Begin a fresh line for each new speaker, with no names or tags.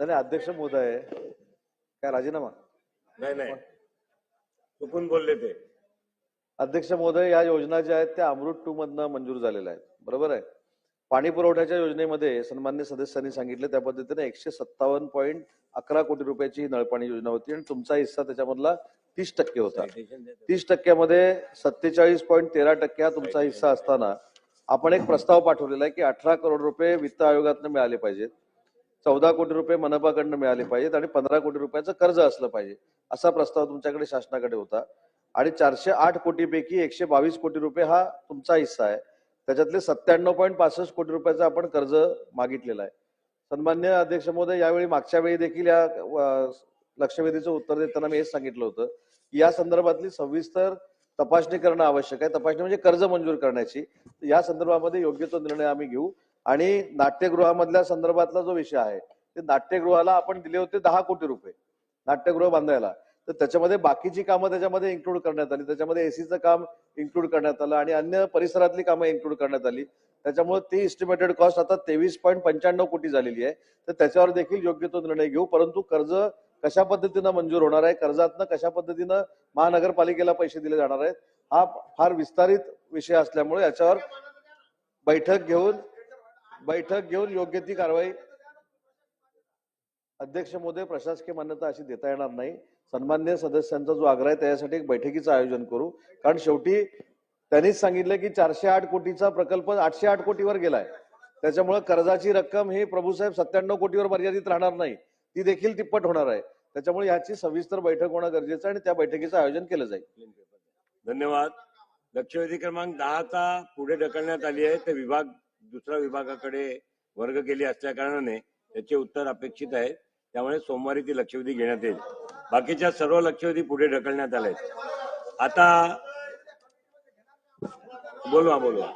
नाही अध्यक्ष महोदय काय राजीनामा?
नाही नाही. चुकून बोलले ते.
अध्यक्ष महोदय या योजना ज्या आहेत त्या अमृत टू मधनं मंजूर झालेल्या आहेत. बरोबर आहे? पाणी पुरवठ्याच्या योजनेमध्ये सन्मान्य सदस्यांनी सांगितलं त्या पद्धतीने एकशे सत्तावन्न पॉईंट अकरा कोटी रुपयाची ही नळपाणी योजना होती आणि तुमचा हिस्सा त्याच्यामधला तीस टक्के होता. तीस टक्क्यामध्ये सत्तेचाळीस पॉईंट तेरा टक्के हा तुमचा हिस्सा असताना आपण एक प्रस्ताव पाठवलेला आहे की अठरा करोड रुपये वित्त आयोगातनं मिळाले पाहिजेत. चौदा कोटी रुपये मनपाकडनं मिळाले पाहिजेत आणि पंधरा कोटी रुपयाचं कर्ज असलं पाहिजे. असा प्रस्ताव तुमच्याकडे शासनाकडे होता. आणि चारशे आठ कोटीपैकी एकशे बावीस कोटी रुपये हा तुमचा हिस्सा आहे. त्याच्यातले सत्त्याण्णव पॉईंट पासष्ट कोटी रुपयाचं आपण कर्ज मागितलेलं आहे. सन्मान्य अध्यक्ष महोदय यावेळी मागच्या वेळी देखील या लक्षवेधीचं उत्तर देताना मी हेच सांगितलं होतं की या संदर्भातली सविस्तर तपासणी करणं आवश्यक आहे. तपासणी म्हणजे कर्ज मंजूर करण्याची. या संदर्भामध्ये योग्य तो निर्णय आम्ही घेऊ. आणि नाट्यगृहामधल्या संदर्भातला जो विषय आहे ते नाट्यगृहाला आपण दिले होते दहा कोटी रुपये नाट्यगृह बांधायला. तर त्याच्यामध्ये बाकीची कामं त्याच्यामध्ये इन्क्लूड करण्यात आली. त्याच्यामध्ये एसीचं काम इन्क्लूड करण्यात आलं आणि अन्य परिसरातली कामं इन्क्लूड करण्यात आली. त्याच्यामुळे ती इस्टिमेटेड कॉस्ट आता तेवीस पॉईंट पंच्याण्णव कोटी झालेली आहे. तर त्याच्यावर देखील योग्य तो निर्णय घेऊ. परंतु कर्ज कशा पद्धतीनं मंजूर होणार आहे कर्जातनं कशा पद्धतीनं महानगरपालिकेला पैसे दिले जाणार आहेत हा फार विस्तारित विषय असल्यामुळे याच्यावर बैठक घेऊन बैठक घेऊन योग्य ती कारवाई अध्यक्ष मोदय प्रशासकीय मान्यता अशी देता येणार नाही. सन्मान्य सदस्यांचा जो आग्रह आहे त्यासाठी एक बैठकीचं आयोजन करू. कारण शेवटी त्यांनीच सांगितलं की चारशे आठ कोटीचा प्रकल्प आठशे आठ कोटीवर गेलाय. त्याच्यामुळे कर्जाची रक्कम ही प्रभूसाहेब सत्त्याण्णव कोटीवर मर्यादित राहणार नाही. ती देखील तिप्पट होणार आहे. त्याच्यामुळे याची सविस्तर बैठक होणं गरजेचं आहे आणि त्या बैठकीचं आयोजन केलं जाईल.
धन्यवाद. लक्षवेधी क्रमांक दहाचा पुढे ढकलण्यात आली आहे. ते विभाग दुसऱ्या विभागाकडे वर्ग केली असल्या कारणाने त्याचे उत्तर अपेक्षित आहे त्यामुळे सोमवारी ती लक्षवेधी घेण्यात येईल. बाकीच्या सर्व लक्षवेधी पुढे ढकलण्यात आले आता बोलवा बोलवा.